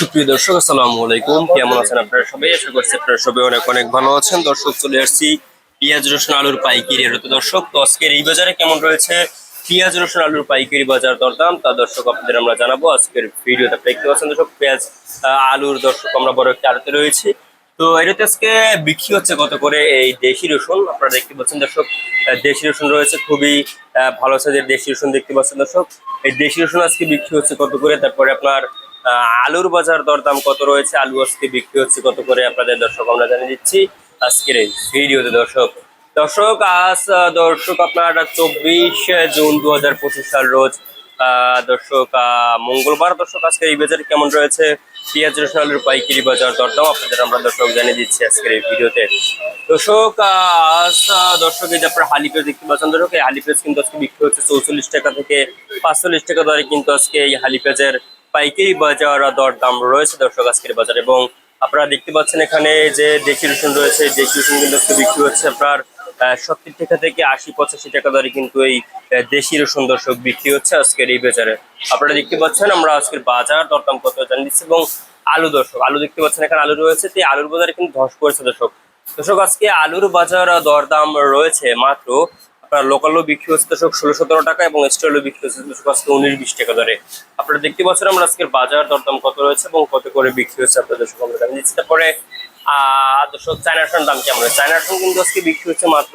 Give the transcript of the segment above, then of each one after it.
সুপ্রিয় দর্শক, আসসালামু আলাইকুম। কেমন আছেন আপনারা সবাই? আশা করছি আপনারা সবাই অনেক অনেক ভালো আছেন। দর্শক, চলে আসছি পেঁয়াজ, রসুন, আলুর পাইকারি রেট। দর্শক, তো আজকের এই বাজারে কেমন রয়েছে? পেঁয়াজ, রসুন, আলুর পাইকারি বাজার দরদাম। তা দর্শক, আপনাদের আমরা জানাব। আজকের ভিডিওতে দেখতে পাচ্ছেন দর্শক, পেঁয়াজ আলুর দর্শক, আমরা বড় একটা আলুতে রয়েছি। তো এটাতে আজকে বিক্রি হচ্ছে কত করে? এই দেশি রসুন, আপনারা দেখতে পাচ্ছেন দর্শক দেশি রসুন রয়েছে খুবই ভালো সাইজের দেশি রসুন দেখতে পাচ্ছেন দর্শক। এই দেশি রসুন আজকে বিক্রি হচ্ছে কত করে? তারপরে আপনার আলুর বাজার দরদাম কত রয়েছে? আলু আজকে বিক্রি হচ্ছে কত করে? আপনাদের দর্শক, আমরা জানিয়ে দিচ্ছি আজকের এই ভিডিওতে। দর্শক দর্শক, আজ দর্শক, আপনার চব্বিশ জুন দু হাজার পঁচিশ সাল রোজ দর্শক মঙ্গলবার। দর্শক আজকের এই বাজারে কেমন রয়েছে? পেঁয়াজ, রসুন, আলুর পাইকারি বাজার দরদাম আপনাদের, আমরা দর্শক জানিয়ে দিচ্ছি আজকের এই ভিডিওতে। দর্শক, আজ দর্শক, এই যে আপনার হালি পেঁয়াজ দেখতে পাচ্ছেন, দর্শক, এই হালি পেঁয়াজ কিন্তু আজকে বিক্রি হচ্ছে চৌচল্লিশ টাকা থেকে পাঁচচল্লিশ টাকা দরে কিন্তু আজকে এই হালি পেঁয়াজের পাইকারি বাজার দরদাম রয়েছে দর্শক আজকের বাজার। এবং আপনারা দেখতে পাচ্ছেন এখানে যে দেশি রসুন রয়েছে, দেশি রসুন কিন্তু বিক্রি হচ্ছে। আপনার সত্তর টাকা থেকে আশি, পঁচাশি টাকা দরে কিন্তু এই দেশি রসুন দর্শক বিক্রি হচ্ছে আজকের এই বাজারে। আপনারা দেখতে পাচ্ছেন আমরা আজকের বাজার দরদাম কত জানিয়ে দিচ্ছি এবং আলু দর্শক, আলু দেখতে পাচ্ছেন এখানে আলু রয়েছে। তো আলুর বাজারে কিন্তু ধস পড়েছে দর্শক। দর্শক, আজকে আলুর বাজার দরদাম রয়েছে মাত্র আপনার লোকালও বিক্রি হচ্ছে ষোলো সতেরো টাকা এবং স্টলও বিক্রি হচ্ছে দর্শক আজকে উনিশ বিশ টাকা দরে। আপনারা দেখতে পাচ্ছেন আমরা আজকের বাজার দরদাম কত রয়েছে এবং কত করে বিক্রি হচ্ছে আপনাদের দর্শক, আমরা জানিয়ে দিচ্ছি। তারপরে দর্শক, চায়না রসুন দাম কেমন চায়না রসুন কিন্তু আজকে বিক্রি হচ্ছে মাত্র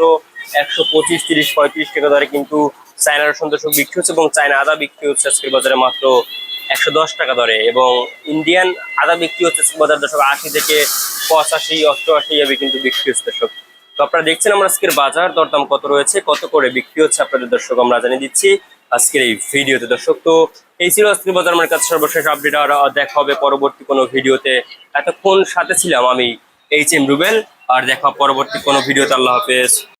একশো পঁচিশ, তিরিশ, পঁয়ত্রিশ টাকা দরে, কিন্তু চায়না রসুন দর্শক বিক্রি হচ্ছে এবং চায়না আদা বিক্রি হচ্ছে আজকের বাজারে মাত্র একশো দশ টাকা দরে এবং ইন্ডিয়ান আদা বিক্রি হচ্ছে বাজার দর্শক আশি থেকে পঁচাশি, অষ্টআশি এভাবে কিন্তু বিক্রি হচ্ছে তো আপনারা দেখছেন আমরা আজকের বাজার, দরদাম কত রয়েছে, কত করে বিক্রি হচ্ছে আপনাদের দর্শক, আমরা জানিয়ে দিচ্ছি আজকের এই ভিডিওতে। দর্শক, তো এই ছিল আজকের বাজার, আমার কাছে সর্বশেষ আপডেট, আর দেখা হবে পরবর্তী কোনো ভিডিওতে। এতক্ষণ সাথে ছিলাম আমি এইচ এম রুবেল আর দেখা পরবর্তী কোনো ভিডিওতে। আল্লাহ হাফেজ।